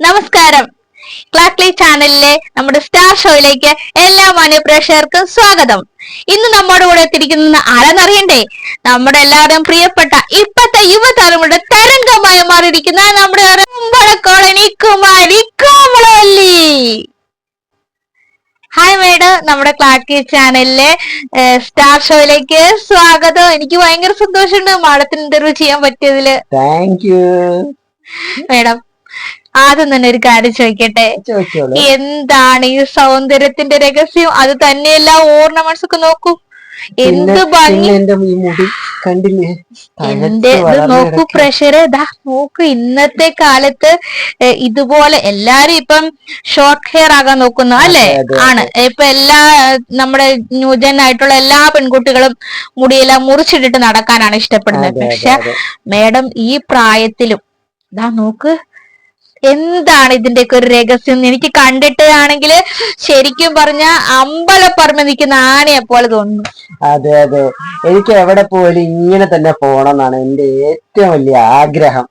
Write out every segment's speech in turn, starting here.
നമസ്കാരം. ക്ലാക്ലി ചാനലിലെ നമ്മുടെ സ്റ്റാർ ഷോയിലേക്ക് എല്ലാ മാന്യപ്രേക്ഷകർക്കും സ്വാഗതം. ഇന്ന് നമ്മുടെ കൂടെ എത്തിയിരിക്കുന്ന ആരെന്നറിയണ്ടേ നമ്മുടെ എല്ലാവരും പ്രിയപ്പെട്ട ഇപ്പത്തെ യുവതലമുറയുടെ തരംഗമായി മാറിയിരിക്കുന്ന നമ്മുടെ കുമ്പളക്കോളനി കുമാരി കോമളവല്ലി. ഹായ് മേഡം നമ്മുടെ ക്ലാക്കി ചാനലിലെ സ്റ്റാർ ഷോയിലേക്ക് സ്വാഗതം. എനിക്ക് ഭയങ്കര സന്തോഷമുണ്ട്. മാഡത്തിന് ഇന്റർവ്യൂ ചെയ്യാൻ പറ്റിയതിൽ. താങ്ക് യു മേഡം ആദ്യം തന്നെ ഒരു കാര്യം ചോദിക്കട്ടെ? എന്താണ് ഈ സൗന്ദര്യത്തിന്റെ രഹസ്യം? അത് തന്നെയല്ല ഓർണമെന്റ്സ് ഒക്കെ നോക്കൂ. എന്ത് ഭംഗി. എന്റെ കണ്ടില്ലേ? നോക്കൂ. പ്രഷറ് ഇതാ നോക്കൂ ഇന്നത്തെ കാലത്ത് ഇതുപോലെ എല്ലാരും ഇപ്പം ഷോർട്ട് ഹെയർ ആകാൻ നോക്കുന്നു അല്ലെ? ആണ്. ഇപ്പൊ എല്ലാ നമ്മുടെ ന്യൂജൻ ആയിട്ടുള്ള എല്ലാ പെൺകുട്ടികളും മുടിയെല്ലാം മുറിച്ചിട്ടിട്ട് നടക്കാനാണ് ഇഷ്ടപ്പെടുന്നത്. പക്ഷെ. മേഡം ഈ പ്രായത്തിലും ദാ നോക്ക് എന്താണ് ഇതിന്റെയൊക്കെ ഒരു രഹസ്യം എനിക്ക് കണ്ടിട്ട് ആണെങ്കിൽ ശരിക്കും പറഞ്ഞ അമ്പലപ്പറമ്പ് നിൽക്കുന്ന ആനയെ പോലെ തോന്നുന്നു. അതെ അതെ. എനിക്ക് എവിടെ പോയാലും ഇങ്ങനെ തന്നെ പോണം എന്നാണ് എന്റെ ഏറ്റവും വലിയ ആഗ്രഹം.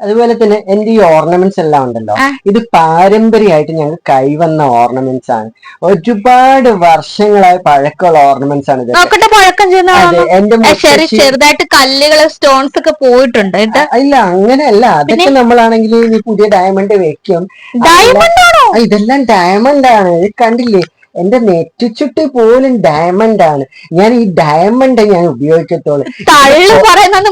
അതുപോലെ തന്നെ എന്റെ ഈ ഓർണമെന്റ്സ് എല്ലാം ഉണ്ടല്ലോ. ഇത് പാരമ്പര്യമായിട്ട് ഞങ്ങൾ കൈവന്ന ഓർണമെന്റ്സ് ആണ്. ഒരുപാട് വർഷങ്ങളായി പഴക്കമുള്ള ഓർണമെന്റ്സ് ആണ് നോക്കട്ടെ പഴക്കം ചെറുതായിട്ട് കല്ലുകൾ സ്റ്റോൺസ് ഒക്കെ പോയിട്ടുണ്ട് ഇല്ല അങ്ങനെയല്ല. അതൊക്കെ നമ്മളാണെങ്കിൽ പുതിയ ഡയമണ്ട് വെക്കും. ഡയമണ്ട് ഇതെല്ലാം ഡയമണ്ട് ആണ്. കണ്ടില്ലേ? എന്റെ നെറ്റിച്ചുട്ടി പോലും ഡയമണ്ട് ആണ്. ഞാൻ ഈ ഡയമണ്ട് ഞാൻ ഉപയോഗിക്കത്തോളൂ തള്ളു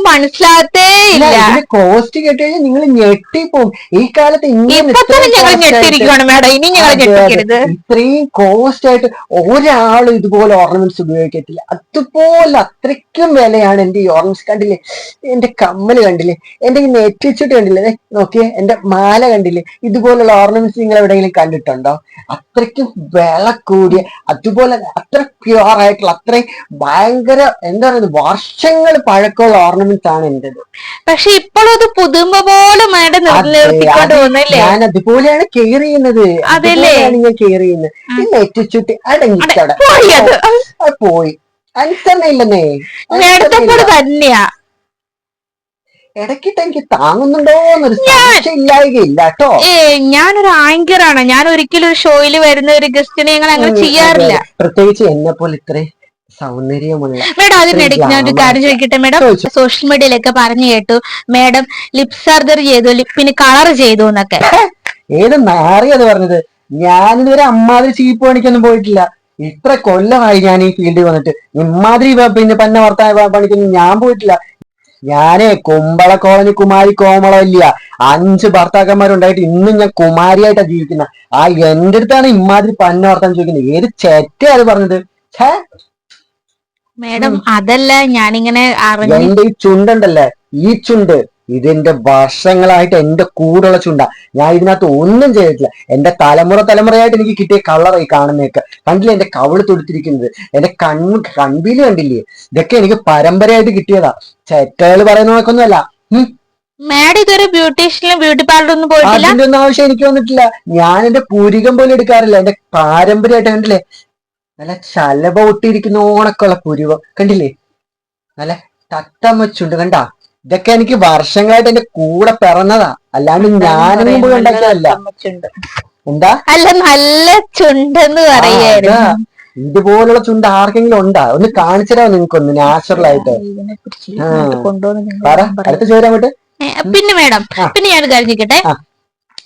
മനസ്സിലാകത്തേ ഇല്ല കോസ്റ്റ് കേട്ട് കഴിഞ്ഞാൽ നിങ്ങൾ ഞെട്ടിപ്പോവും ഈ കാലത്ത് ഇത്രയും കോസ്റ്റ് ആയിട്ട് ഒരാളും ഇതുപോലെ ഓർണമെന്റ്സ് ഉപയോഗിക്കത്തില്ല. അതുപോലെ അത്രയ്ക്കും വിലയാണ് എന്റെ ഈ ഓർണമെന്റ്സ് കണ്ടില്ലേ? എന്റെ കമ്മൽ കണ്ടില്ലേ? എന്റെ ഈ നെറ്റിച്ചിട്ട് കണ്ടില്ലേ? നോക്കിയേ എന്റെ മാല കണ്ടില്ലേ? ഇതുപോലുള്ള ഓർണമെന്റ്സ് നിങ്ങൾ എവിടെയെങ്കിലും കണ്ടിട്ടുണ്ടോ? അത്രയ്ക്കും വില കൂടിയ അതുപോലെ അത്ര പ്യുവർ ആയിട്ടുള്ള അത്രയും ഭയങ്കര എന്താ പറയുന്നത് വർഷങ്ങൾ പഴക്കമുള്ള ഓർണമെന്റ്സ് ആണ് എന്റേത്. പക്ഷെ ഇപ്പോഴും അത് പുതുമ പോലെ ഞാൻ അതുപോലെയാണ് കെയർ ചെയ്യുന്നത്? അതുപോലെയാണ് ഞാൻ കെയർ ചെയ്യുന്നത്. ഈ നെറ്റിച്ചുട്ടി അടങ്ങിച്ചവിടെ പോയി അത്. പോയി. അനുസരണ ഇല്ലെന്നേ തന്നെയാ. ഇടയ്ക്കിട്ട് എനിക്ക് താങ്ങുന്നുണ്ടോ എന്നൊരു സംശയം ഇല്ലായികയില്ല കേട്ടോ ഏ ഞാനൊരു ആങ്കർ ആണ് ഞാൻ ഒരിക്കലും ഒരു ഷോയിൽ വരുന്ന ഒരു ഗസ്റ്റിനെ ഞങ്ങൾ അങ്ങനെ ചെയ്യാറില്ല. പ്രത്യേകിച്ച് എന്നെ പോലെ ഇത്രേ സൗന്ദര്യമുള്ള മേഡം അതിനിടയ്ക്ക് ഞാൻ ഒരു കാര്യം ചോദിക്കട്ടെ മേഡം? സോഷ്യൽ മീഡിയയിലൊക്കെ പറഞ്ഞു കേട്ടു മേഡം ലിപ് സർജറി ചെയ്തു ലിപ്പിന് കളർ ചെയ്തു എന്നൊക്കെ. ഏത് മാറിയത് പറഞ്ഞത്? ഞാനിതുവരെ അമ്മാതിരി ചീപ്പ് പണിക്കൊന്നും പോയിട്ടില്ല. ഇത്ര കൊല്ലമായി ഞാൻ ഈ ഫീൽഡിൽ വന്നിട്ട്. ഇമ്മാതിരി പിന്നെ പന്ന വർത്താന പണിക്കൊന്നും ഞാൻ പോയിട്ടില്ല. ഞാനേ കുമ്പള കോളനി കുമാരി കോമളമില്ല അഞ്ച് ഭർത്താക്കന്മാരുണ്ടായിട്ട് ഇന്നും ഞാൻ കുമാരിയായിട്ടാ ജീവിക്കുന്ന. ആ എന്റെ അടുത്താണ് ഇമാതിരി പന്ന വർത്താൻ ചോദിക്കുന്നത് ഏത് ചെറ്റ അത് പറഞ്ഞത്? ഛേ? മേഡം അതല്ല ഞാനിങ്ങനെ എന്റെ ഈ ചുണ്ടുണ്ടല്ലേ? ഈ ചുണ്ട്. ഇതിന്റെ വർഷങ്ങളായിട്ട് എന്റെ കൂടെയുള്ള ചുണ്ട. ഞാൻ ഇതിനകത്ത് ഒന്നും ചെയ്തിട്ടില്ല. എന്റെ തലമുറ തലമുറയായിട്ട് എനിക്ക് കിട്ടിയ കളറായി കാണുന്നതൊക്കെ. കണ്ടില്ലേ എന്റെ കവിൾ തൊടുത്തിരിക്കുന്നത്? എന്റെ കണ്ണ് കൺപീൽ കണ്ടില്ലേ? ഇതൊക്കെ എനിക്ക് പരമ്പരയായിട്ട് കിട്ടിയതാ. ചെറ്റകൾ പറയുന്ന നോക്കൊന്നുമല്ല ഇതൊരു ബ്യൂട്ടി പോയിട്ടില്ല? അതിന്റെ ഒന്നും ആവശ്യം എനിക്ക് വന്നിട്ടില്ല. ഞാൻ എന്റെ പൂരികം പോലും എടുക്കാറില്ല. എന്റെ പാരമ്പര്യമായിട്ട് കണ്ടില്ലേ? നല്ല ചലവ ഒട്ടിയിരിക്കുന്ന ഓണക്കുള്ള പുരുവം കണ്ടില്ലേ? നല്ല തത്തമ്മച്ചുണ്ട് കണ്ടാ? ഇതൊക്കെ എനിക്ക് വർഷങ്ങളായിട്ട് എന്റെ കൂടെ പിറന്നതാ. അല്ലാണ്ട് ഞാനും മുമ്പ് കണ്ടല്ല എന്താ? അല്ല നല്ല ചുണ്ടെന്ന് പറയായിരുന്നു. ഇതുപോലുള്ള ചുണ്ട് ആർക്കെങ്കിലും ഉണ്ടാ? ഒന്ന് കാണിച്ചുതരാമോ നിങ്ങൾക്കൊന്ന് നാച്ചുറൽ ആയിട്ട്? പറ. അടുത്ത ചോദ്യം അങ്ങോട്ട്? പിന്നെ മേഡം പിന്നെ ഞാൻ കഴിഞ്ഞിക്കട്ടെ.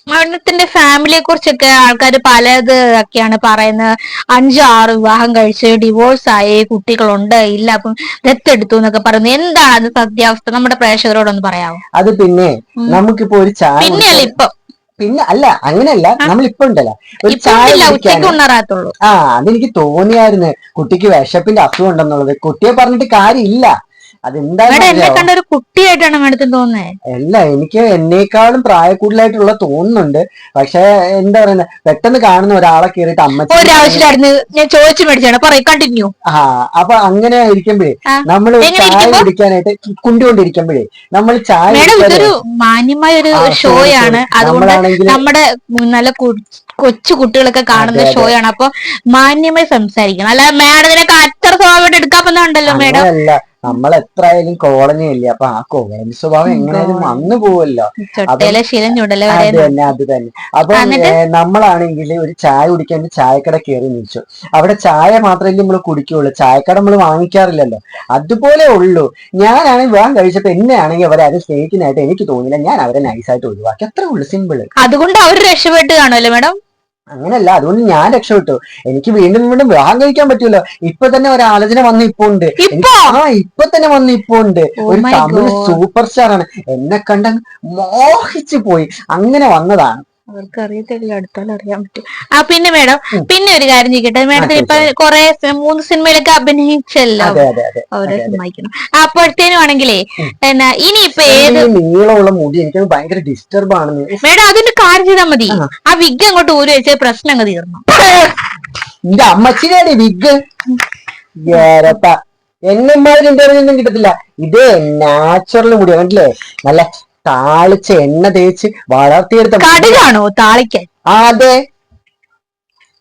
മേഡത്തിന്റെ ഫാമിലിയെ കുറിച്ചൊക്കെ ആൾക്കാർ പലത് ഒക്കെയാണ് പറയുന്നത്. അഞ്ച് ആറ് വിവാഹം കഴിച്ച് ഡിവോഴ്സ് ആയി കുട്ടികളുണ്ട് ഇല്ല അപ്പം ദത്തെടുത്തു എന്നൊക്കെ പറയുന്നു എന്താണ് അത് സത്യാവസ്ഥ? നമ്മുടെ പ്രേക്ഷകരോടൊന്ന് പറയാമോ അത് പിന്നെ. നമുക്കിപ്പോ ഒരു ചായ പിന്നെയല്ല ഇപ്പൊ. പിന്നെ അല്ല അങ്ങനെയല്ല. നമ്മളിപ്പോ നമ്മൾ ഇപ്പൊ ഉണ്ടല്ലോ ഒരു ചായ ഉണരാത്തുള്ളൂ. ആ അതെനിക്ക് തോന്നിയായിരുന്നു. കുട്ടിക്ക് വിശപ്പിന്റെ അസുഖം ഉണ്ടെന്നുള്ളത്. കുട്ടിയെ പറഞ്ഞിട്ട് കാര്യമില്ല. അതെന്താ ഒരു കുട്ടിയായിട്ടാണ് മേഡത്തിന് തോന്നുന്നത് അല്ല എനിക്ക് എന്നേക്കാളും പ്രായക്കൂടുതലായിട്ടുള്ള തോന്നുന്നുണ്ട്. പക്ഷെ എന്താ പറയുന്നത് പെട്ടെന്ന് കാണുന്ന ഒരാളെ കയറിയിട്ട് അമ്മ ഒരാവശ്യമായിരുന്നു ഞാൻ ചോദിച്ചു മേടിച്ചാണ് പറയും കണ്ടിന്യൂ ആ അപ്പൊ അങ്ങനെ ഇരിക്കുമ്പോഴേ. നമ്മൾ ചായ? കുടിക്കാനായിട്ട് കുണ്ടുകൊണ്ടിരിക്കുമ്പോഴേ നമ്മൾ ചായ ഇതൊരു മാന്യമായ ഒരു ഷോ ആണ്. ഷോയാണ് അതുകൊണ്ട് നമ്മുടെ നല്ല കൊച്ചു കുട്ടികളൊക്കെ കാണുന്ന ഷോ ആണ്. ഷോയാണ് അപ്പൊ മാന്യമായി സംസാരിക്കണം. അല്ല മാഡത്തിനൊക്കെ അത്ര സ്വഭാവമായിട്ട് എടുക്കാൻ പറ്റുന്നുണ്ടല്ലോ മേഡം. നമ്മൾ എത്രയായാലും കോളനി അല്ലേ അപ്പൊ ആ കോളനി സ്വഭാവം എങ്ങനെയായാലും വന്നു പോവല്ലോ. അത് തന്നെ അത് തന്നെ. അപ്പൊ നമ്മളാണെങ്കിൽ ഒരു ചായ കുടിക്കാൻ ചായക്കട കയറി നിൽച്ചു. അവിടെ ചായ മാത്രമല്ലേ നമ്മൾ കുടിക്കുള്ളൂ ചായക്കട നമ്മൾ വാങ്ങിക്കാറില്ലല്ലോ. അതുപോലെ ഉള്ളൂ. ഞാനാണെങ്കിൽ വിവാഹം കഴിച്ചപ്പോ എന്നെയാണെങ്കിൽ അവരെ അത് സ്നേഹിക്കുന്നതായിട്ട് എനിക്ക് തോന്നില്ല ഞാൻ അവരെ നൈസായിട്ട് ഒഴിവാക്കി. അത്രേ ഉള്ളൂ സിമ്പിൾ അതുകൊണ്ട് അവർ രക്ഷപ്പെട്ട് കാണുമല്ലോ മാഡം അങ്ങനല്ല അതുകൊണ്ട് ഞാൻ രക്ഷപ്പെട്ടു. എനിക്ക് വീണ്ടും വീണ്ടും വിവാഹം കഴിക്കാൻ പറ്റുമല്ലോ ഇപ്പൊ തന്നെ ഒരു ആലോചന വന്ന് ഇപ്പൊ ഉണ്ട്. ആ ഇപ്പൊ തന്നെ വന്ന് ഇപ്പൊ ഉണ്ട്. Oh ഒരു തമിഴ് സൂപ്പർ സ്റ്റാർ ആണ്. എന്നെ കണ്ട മോഹിച്ചു പോയി. അങ്ങനെ വന്നതാണ്. അവർക്ക് അറിയത്തില്ല അടുത്താൽ അറിയാൻ പറ്റും. ആ പിന്നെ മേഡം പിന്നെ ഒരു കാര്യം ചോദിക്കട്ടെ. മേഡത്തിന് ഇപ്പൊ കുറെ മൂന്ന് സിനിമയിലൊക്കെ അഭിനയിച്ചല്ലോ. അവരെ. സമ്മതിക്കണം അപ്പോഴത്തേനും ആണെങ്കിലേ എന്നാ ഇനി ഇപ്പൊ ഏത് നീളമുള്ള മുടി എനിക്ക് ഭയങ്കര ഡിസ്റ്റർബ് ആണ് മേഡം അതിന്റെ കാര്യം ചെയ്താൽ മതി. ആ. വിഗ് അങ്ങോട്ട് ഊരി വെച്ച പ്രശ്നം അങ്ങ് തീർന്നു. എന്റെ അമ്മച്ചിനാണ് വിഗ്. എന്നെ മാതിരി ഇന്റർവ്യൂ ഒന്നും കിട്ടത്തില്ല. ഇത് നാച്ചുറൽ മുടി കണ്ടില്ലേ? നല്ല താളിച്ച എണ്ണ തേച്ച് വളർത്തിയെടുത്ത. കടുകാണോ താളിക്കാൻ അതെ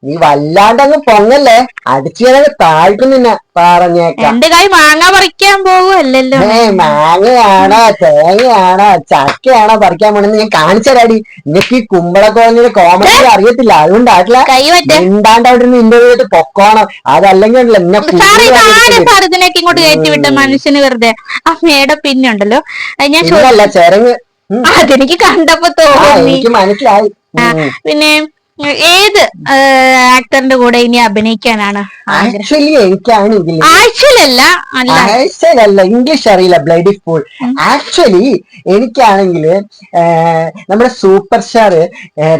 നീ വല്ലാണ്ടങ്ങ് പൊങ്ങല്ലേ? അടിച്ചു ഞാനങ്ങ് താഴ്ത്തു നിന്നെ പറഞ്ഞേക്കാം എന്റെ കൈ മാങ്ങ പറിക്കാൻ പോകുമല്ലോ ഏ മാങ്ങയാണോ തേങ്ങയാണോ ചക്കയാണോ പറിക്കാൻ പോണെന്ന് ഞാൻ കാണിച്ചരാടി നിനക്ക് ഈ കുമ്പളക്കോളിന്റെ കോമഡി അറിയത്തില്ല. അതുകൊണ്ടാട്ടില്ല കൈ പറ്റേ മിണ്ടാണ്ട് അവിടെ നിന്ന് ഇന്റർവ്യൂ ചെയ്തിട്ട് പൊക്കോണം. അതല്ലെങ്കിൽ ഉണ്ടല്ലോ എന്നെ സാറേ ഇതാരെ ഇങ്ങോട്ട് കയറ്റി വിട്ട മനുഷ്യന് വെറുതെ. ആ മേഡം പിന്നെ ഉണ്ടല്ലോ. അത് ഞാൻ ചോ- ചേരങ്ങ് ചെരങ്ങ്. ഉം. അതെനിക്ക് കണ്ടപ്പോ ആ തോന്നി. എനിക്ക് മനസ്സിലായി. ഉം. പിന്നെ ഏത് ആക്ടറിന്റെ കൂടെ ഇനി അഭിനയിക്കാനാണ് ആക്ച്വലി എനിക്കാണ് ഇതിൽ ആഴ്ചയിലല്ല ഇംഗ്ലീഷ് അറിയില്ല ബ്ലഡി ഫുൾ ആക്ച്വലി എനിക്കാണെങ്കിൽ നമ്മുടെ സൂപ്പർ സ്റ്റാർ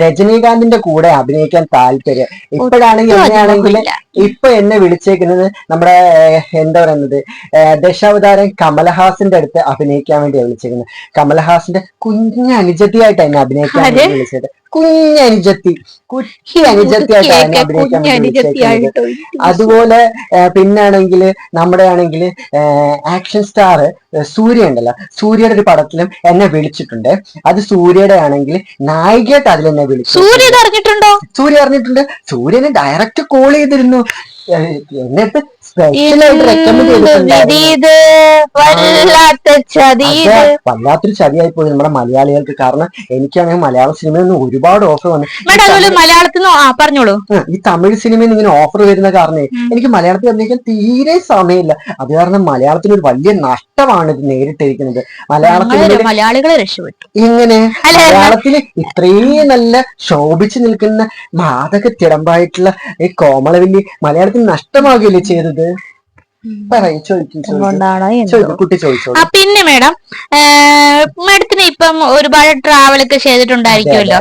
രജനീകാന്തിന്റെ കൂടെ അഭിനയിക്കാൻ താല്പര്യം. ഇപ്പോഴാണെങ്കിൽ എങ്ങനെയാണെങ്കിൽ എന്നെയാണെങ്കിൽ. ഇപ്പൊ എന്നെ വിളിച്ചേക്കുന്നത് നമ്മുടെ എന്താ പറയുന്നത് ദശാവതാരം കമലഹാസന്റെ അടുത്ത് അഭിനയിക്കാൻ വേണ്ടിയാണ് വിളിച്ചേക്കുന്നത്. കമലഹാസിന്റെ കുഞ്ഞ് അനുജത്തിയായിട്ട് എന്നെ അഭിനയിക്കാൻ വിളിച്ചത്. കുഞ്ഞ് അനുജത്തി കുട്ടി അനുജത്തിയായിട്ടാണ് അഭിനയിക്കാൻ വിളിച്ചേക്കുന്നത് അതുപോലെ പിന്നാണെങ്കിൽ നമ്മുടെ ആണെങ്കിൽ ആക്ഷൻ സ്റ്റാർ സൂര്യ ഉണ്ടല്ലോ. സൂര്യയുടെ ഒരു പടത്തിലും എന്നെ വിളിച്ചിട്ടുണ്ട്. അത് സൂര്യയുടെ ആണെങ്കിൽ നായികയായിട്ട് അതിൽ എന്നെ വിളിച്ചു സൂര്യ അറിഞ്ഞിട്ടുണ്ടോ? സൂര്യ അറിഞ്ഞിട്ടുണ്ട്. സൂര്യനെ ഡയറക്റ്റ് കോൾ ചെയ്തിരുന്നു. എന്നിട്ട് വല്ലാത്തൊരു ചതിയായി പോയി നമ്മുടെ മലയാളികൾക്ക്. കാരണം എനിക്കാണെങ്കിൽ മലയാള സിനിമയിൽ നിന്ന് ഒരുപാട് ഓഫർ വന്നു. മലയാളത്തിൽ പറഞ്ഞോളൂ. ഈ തമിഴ് സിനിമയിൽ നിന്ന് ഇങ്ങനെ ഓഫർ വരുന്ന കാരണം എനിക്ക് മലയാളത്തിൽ അഭിനയിക്കാൻ തീരെ സമയമില്ല. അത് കാരണം മലയാളത്തിന് ഒരു വലിയ നഷ്ടമാണ് ഇത് നേരിട്ടിരിക്കുന്നത്. മലയാളത്തിൽ മലയാളികളെ രക്ഷപ്പെട്ടു. ഇങ്ങനെ മലയാളത്തിൽ ഇത്രയും നല്ല ശോഭിച്ചു നിൽക്കുന്ന മാതക തിടമ്പായിട്ടുള്ള ഈ കോമളവല്ലി മലയാളത്തിൽ നഷ്ടമാകില്ലേ ചെയ്തത്? പറയും ചോദിക്കും കുട്ടി ചോദിച്ചോളൂ. പിന്നെ മേഡം മേഡത്തിന് ഇപ്പം ഒരുപാട് ട്രാവൽ ഒക്കെ ചെയ്തിട്ടുണ്ടായിരിക്കുമല്ലോ.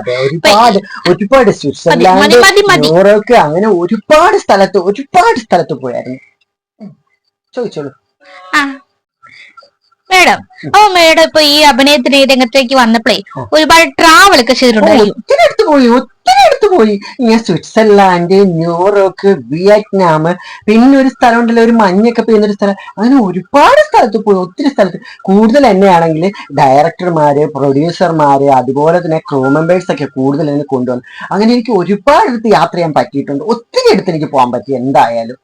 ഒരുപാട് സ്വിറ്റ്സർലാൻഡ് യൂറോപ്പ് അങ്ങനെ ഒരുപാട് സ്ഥലത്ത് ഒരുപാട് സ്ഥലത്ത് പോയായിരുന്നു. ചോദിച്ചോളൂ. ആ മേഡം ഓ മേഡം ഇപ്പൊ ഈ അഭിനയത്തിന് രംഗത്തേക്ക് വന്നപ്പോഴേ ഒരുപാട് ട്രാവൽ ഒക്കെ ചെയ്തിട്ടുണ്ടായിരുന്നു ഒത്തിരി അടുത്ത് പോയി ഒത്തിരി അടുത്ത് പോയി. ഞാൻ സ്വിറ്റ്സർലാൻഡ് ന്യൂറോക്ക് വിയറ്റ്നാം പിന്നെ ഒരു സ്ഥലം ഉണ്ടല്ലോ ഒരു മഞ്ഞൊക്കെ പെയ്യുന്ന ഒരു സ്ഥലം. അങ്ങനെ ഒരുപാട് സ്ഥലത്ത് പോയി ഒത്തിരി സ്ഥലത്ത്. കൂടുതൽ എന്നെയാണെങ്കിൽ ഡയറക്ടർമാര് പ്രൊഡ്യൂസർമാര് അതുപോലെ തന്നെ ക്രൂ മെമ്പേഴ്സ് ഒക്കെ കൂടുതൽ എന്നെ കൊണ്ടുവന്നു. അങ്ങനെ എനിക്ക് ഒരുപാട് അടുത്ത് യാത്ര ചെയ്യാൻ പറ്റിയിട്ടുണ്ട്. ഒത്തിരി അടുത്ത് എനിക്ക് പോകാൻ പറ്റി എന്തായാലും.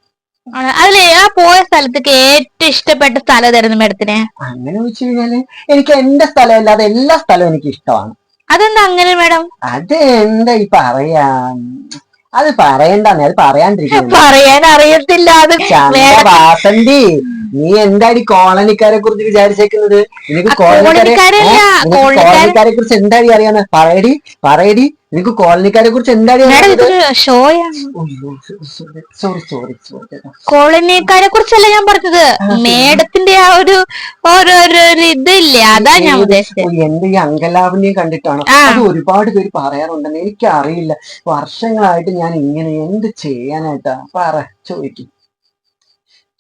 അതിൽ ആ പോയ സ്ഥലത്തേക്ക് ഏറ്റവും ഇഷ്ടപ്പെട്ട സ്ഥലം ഏതായിരുന്നു മേഡത്തിന്? അങ്ങനെ വെച്ച് കഴിഞ്ഞാൽ എനിക്ക് എന്റെ സ്ഥലം അല്ലാതെ എല്ലാ സ്ഥലവും എനിക്ക് ഇഷ്ടമാണ്. അതെന്താ അങ്ങനെ മേഡം? അത് എന്താ ഈ പറയാ? അത് പറയണ്ടെന്ന് അത് പറയാണ്ടിരിക്കുന്നു. പറയാൻ അറിയത്തില്ല അത് മേഡം. വാസന്തി നീ എന്താടി കോളനിക്കാരെ കുറിച്ച് വിചാരിച്ചേക്കുന്നത്? നിനക്ക് കോളനിക്കാരെ കോളനിക്കാരല്ല, ഏ? നിനക്ക് കോളനിക്കാരൻ- കോളനിക്കാരെ കുറിച്ച് എന്താടി അറിയാന്ന്? പറയടി പറയടി. നിനക്ക് കോളനിക്കാരെ കുറിച്ച് എന്താ മേഡം അറിയാവുന്നത് ഇതൊരു ഷോയാണ്. സോറി സോറി സോറി കോളനിക്കാരെ കുറിച്ചല്ല ഞാൻ പറഞ്ഞത്. മേഡത്തിന്റെ ആ ഒരു ഓരോരോ ഇതില്ലേ? അതാ ഞാൻ ഉദ്ദേശിച്ചത്. എന്റെ ഈ അങ്കലാവിനെയും കണ്ടിട്ടാണോ. അത് ഒരുപാട് പേര് പറയാറുണ്ടെന്ന് എനിക്ക് അറിയില്ല വർഷങ്ങളായിട്ട് ഞാൻ ഇങ്ങനെ എന്ത് ചെയ്യാനായിട്ടാ? പറ ചോദിക്കും.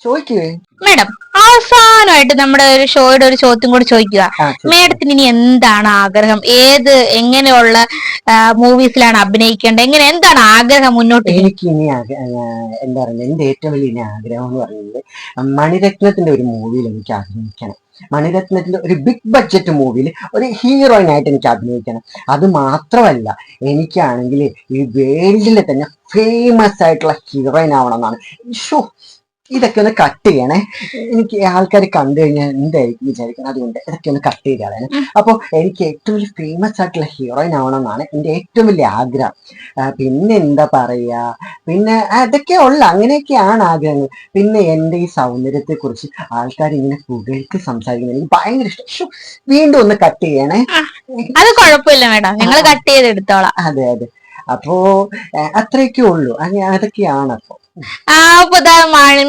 ചോദിക്കേ. മേഡം അവസാനമായിട്ട് നമ്മുടെ ഒരു ഷോയുടെ ഒരു ചോദ്യം കൂടി ചോദിക്കുക. മേഡത്തിന് ഇനി എന്താണ് ആഗ്രഹം? ഏത് എങ്ങനെയുള്ള മൂവീസിലാണ് അഭിനയിക്കേണ്ടത്? എങ്ങനെ എന്താണ് ആഗ്രഹം മുന്നോട്ട്? എനിക്ക് ഇനി എന്താ പറയുക എന്റെ ഏറ്റവും വലിയ ഇനി ആഗ്രഹം എന്ന് പറയുന്നത് മണിരത്നത്തിന്റെ ഒരു മൂവിയിൽ എനിക്ക് അഭിനയിക്കണം. മണിരത്നത്തിന്റെ ഒരു ബിഗ് ബഡ്ജറ്റ് മൂവിയിൽ ഒരു ഹീറോയിൻ ആയിട്ട് എനിക്ക് അഭിനയിക്കണം. അത് മാത്രമല്ല എനിക്കാണെങ്കിൽ ഈ വേൾഡിലെ തന്നെ ഫേമസ് ആയിട്ടുള്ള ഹീറോയിൻ ആവണം എന്നാണ് ഷോ ഇതൊക്കെ ഒന്ന് കട്ട് ചെയ്യണേ. എനിക്ക് ആൾക്കാർ കണ്ടു കഴിഞ്ഞാൽ എന്തായിരിക്കും വിചാരിക്കുന്നത് അതുകൊണ്ട് ഇതൊക്കെ ഒന്ന് കട്ട് ചെയ്ത് കളയണം. അപ്പോൾ എനിക്ക് ഏറ്റവും വലിയ ഫേമസ് ആയിട്ടുള്ള ഹീറോയിൻ ആവണമെന്നാണ് എന്റെ ഏറ്റവും വലിയ ആഗ്രഹം. പിന്നെ എന്താ പറയാ? പിന്നെ അതൊക്കെ ഉള്ള അങ്ങനെയൊക്കെയാണ് ആഗ്രഹങ്ങൾ. പിന്നെ എന്റെ ഈ സൗന്ദര്യത്തെക്കുറിച്ച് ആൾക്കാർ ഇങ്ങനെ പുകഴ്ത്തി സംസാരിക്കുന്നത് എനിക്ക് ഭയങ്കര ഇഷ്ടം. വീണ്ടും ഒന്ന് കട്ട് ചെയ്യണേ. അത് കുഴപ്പമില്ല മേഡം. ഞങ്ങൾ കട്ട് ചെയ്ത് എടുത്തോളാം അതെ അതെ. അപ്പോ അത്രയൊക്കെ ഉള്ളൂ. അങ്ങനെ അതൊക്കെയാണ് അപ്പൊ. ആ അപ്പൊ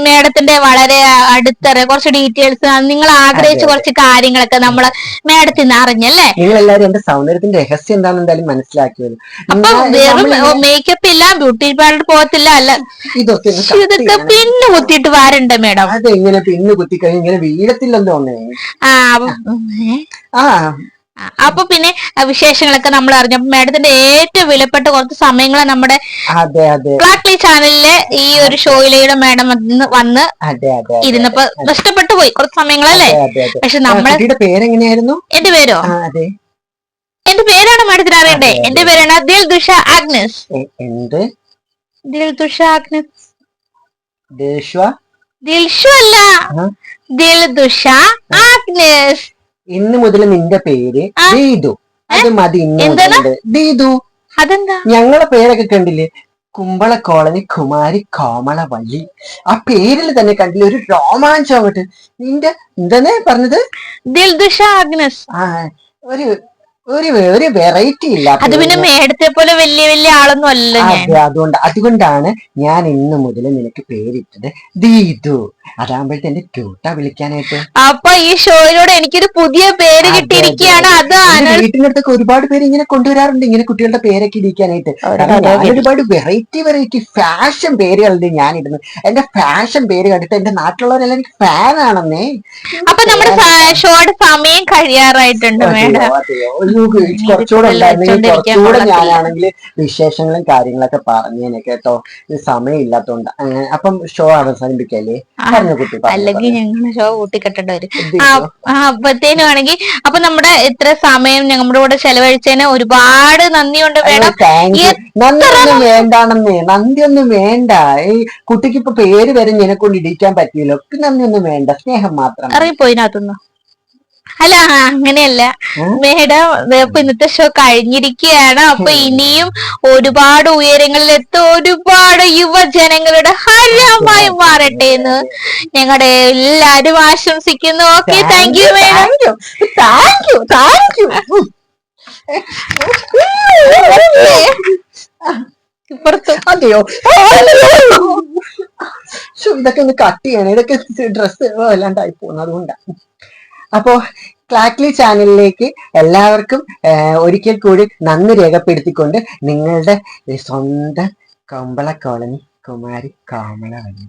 മേഡത്തിന്റെ വളരെ അടുത്തറിയ കുറച്ച് ഡീറ്റെയിൽസ് നിങ്ങൾ ആഗ്രഹിച്ച. കുറച്ച് കാര്യങ്ങളൊക്കെ നമ്മൾ മേഡത്തിൽ നിന്ന് അറിഞ്ഞല്ലേ നിങ്ങൾ എല്ലാവരും എന്റെ സൗന്ദര്യത്തിന്റെ രഹസ്യം എന്താണെന്ന് എന്തായാലും മനസ്സിലാക്കി അപ്പൊ വെറും മേക്കപ്പ് ഇല്ല ബ്യൂട്ടി പാർലർ പോകത്തില്ല അല്ല ഇതൊക്കെ ഇതൊക്കെ. പിന്നെ കുത്തിയിട്ട് വാരണ്ട മേഡം അതെങ്ങനെ പിന്ന് കുത്തിക്കഴിഞ്ഞ് ഇങ്ങനെ വീഴത്തില്ലെന്ന്? ആ ആ, അപ്പൊ പിന്നെ വിശേഷങ്ങളൊക്കെ നമ്മൾ അറിഞ്ഞു. മാഡത്തിന്റെ ഏറ്റവും വിലപ്പെട്ട കുറച്ച് സമയങ്ങൾ നമ്മുടെ ക്ലാക്ലി ചാനലിലെ ഈ ഒരു ഷോയിലൂടെ മാഡം വന്ന് ഇരുന്നപ്പോ നഷ്ടപ്പെട്ടു പോയി കുറച്ച് സമയങ്ങളല്ലേ? പക്ഷെ നമ്മളെ പേരെങ്ങനെയായിരുന്നു? എന്റെ പേരോ? എന്റെ പേരാണ് മാഡത്തിന് അറിയണ്ടേ. എന്റെ പേരാണ് ദിൽ ദുഷ ആഗ്നസ്. എന്ത്? ദിൽ ദുഷ ആഗ്നസ്. ദിൽഷു അല്ല? ദിൽ ദുഷ ആഗ്നസ്. ഇന്ന് മുതൽ നിന്റെ പേര് ദീദു ദീതു അത് മതി ഇന്ന് ദീതു അതെന്താ? ഞങ്ങളെ പേരൊക്കെ കണ്ടില്ലേ? കുമ്പള കോളനി കുമാരി കോമള വള്ളി. ആ പേരിൽ തന്നെ കണ്ടില്ല? ഒരു രോമാഞ്ചം അങ്ങോട്ട്. നിന്റെ എന്താണ് പറഞ്ഞത്? ദിൽദുഷ ആഗ്നസ്. ആ ഒരു ഒരു ഒരു വെറൈറ്റി ഇല്ല അത് പിന്നെ മേടത്തെ പോലെ വലിയ വലിയ ആളൊന്നും അല്ല ഞാൻ. അതെ അതുകൊണ്ട് അതുകൊണ്ടാണ് ഞാൻ ഇന്ന് മുതൽ നിനക്ക് പേരിട്ടത് ദീതു അതാകുമ്പോഴത്തെ ക്യൂട്ടാ വിളിക്കാനായിട്ട്. അപ്പൊ ഈ ഷോയിലൂടെ എനിക്കൊരു പുതിയ പേര് കിട്ടിയിരിക്കുകയാണ്. അതാണ് അത് വീട്ടിനടുത്തൊക്കെ ഒരുപാട് പേര് ഇങ്ങനെ കൊണ്ടുവരാറുണ്ട് ഇങ്ങനെ കുട്ടികളുടെ പേരൊക്കെ ഇരിക്കാനായിട്ട് ഒരുപാട് വെറൈറ്റി വെറൈറ്റി ഫാഷൻ പേരുകളുണ്ട് ഞാൻ ഇടുന്നത് എന്റെ ഫാഷൻ പേര് കണ്ടിട്ട് എന്റെ നാട്ടിലുള്ളവരെല്ലാം എനിക്ക് ഫാൻ ആണെന്നേ. അപ്പൊ നമ്മുടെ ഷോയുടെ സമയം കഴിയാറായിട്ടുണ്ട് മേഡം. കുറച്ചുകൂടെ ഉണ്ടായിരുന്നെങ്കിൽ. ഞാനാണെങ്കിൽ വിശേഷങ്ങളും കാര്യങ്ങളൊക്കെ പറഞ്ഞേനെ കേട്ടോ സമയം സമയമില്ലാത്തോണ്ട്. അപ്പം ഷോ അവസാനിപ്പിക്കല്ലേ? പറഞ്ഞു കുട്ടി അല്ലെങ്കിൽ ഞങ്ങൾ ഷോ കൂട്ടിക്കെട്ടേണ്ടി വരും. അപ്പത്തേനും ആണെങ്കിൽ അപ്പൊ നമ്മുടെ ഇത്ര സമയം ഞങ്ങളുടെ കൂടെ ചെലവഴിച്ചതിന് ഒരുപാട് നന്ദിയുണ്ട് വേണം മേഡം. നന്ദി ഒന്നും വേണ്ടാണെന്നേ നന്ദിയൊന്നും വേണ്ട. ഈ കുട്ടിക്ക് ഇപ്പൊ പേര് വരെ നിനക്കൊണ്ട് ഇടിക്കാൻ പറ്റിയല്ലോ ഒക്കെ നന്ദിയൊന്നും വേണ്ട. സ്നേഹം മാത്രം. ഇറങ്ങിപ്പോയിനകത്തുനിന്ന് അല്ല അങ്ങനെയല്ല? മേഡം ഇന്നത്തെ ഷോ കഴിഞ്ഞിരിക്കുകയാണ്. അപ്പൊ ഇനിയും ഒരുപാട് ഉയരങ്ങളിൽ എത്തും ഒരുപാട് യുവജനങ്ങളുടെ ഹരമായി മാറട്ടെ എന്ന് ഞങ്ങളുടെ എല്ലാരും ആശംസിക്കുന്നു. Okay thank you madam thank you thank you ഇപ്പുറത്ത്. അതെയോ? ശ്ശോ, ഇതൊക്കെ ഒന്ന് കട്ട് ചെയ്യണം. ഇതൊക്കെ ഡ്രസ്സ് വല്ലാണ്ടായി പോകുന്നു. അതുകൊണ്ടാണ് അപ്പോ ക്ലാക്ലി ചാനലിലേക്ക് എല്ലാവർക്കും ഒരിക്കൽ കൂടി നന്ദി രേഖപ്പെടുത്തിക്കൊണ്ട് നിങ്ങളുടെ സ്വന്തം കമ്പള കോളനി കുമാരി കാമള അയ്യോ.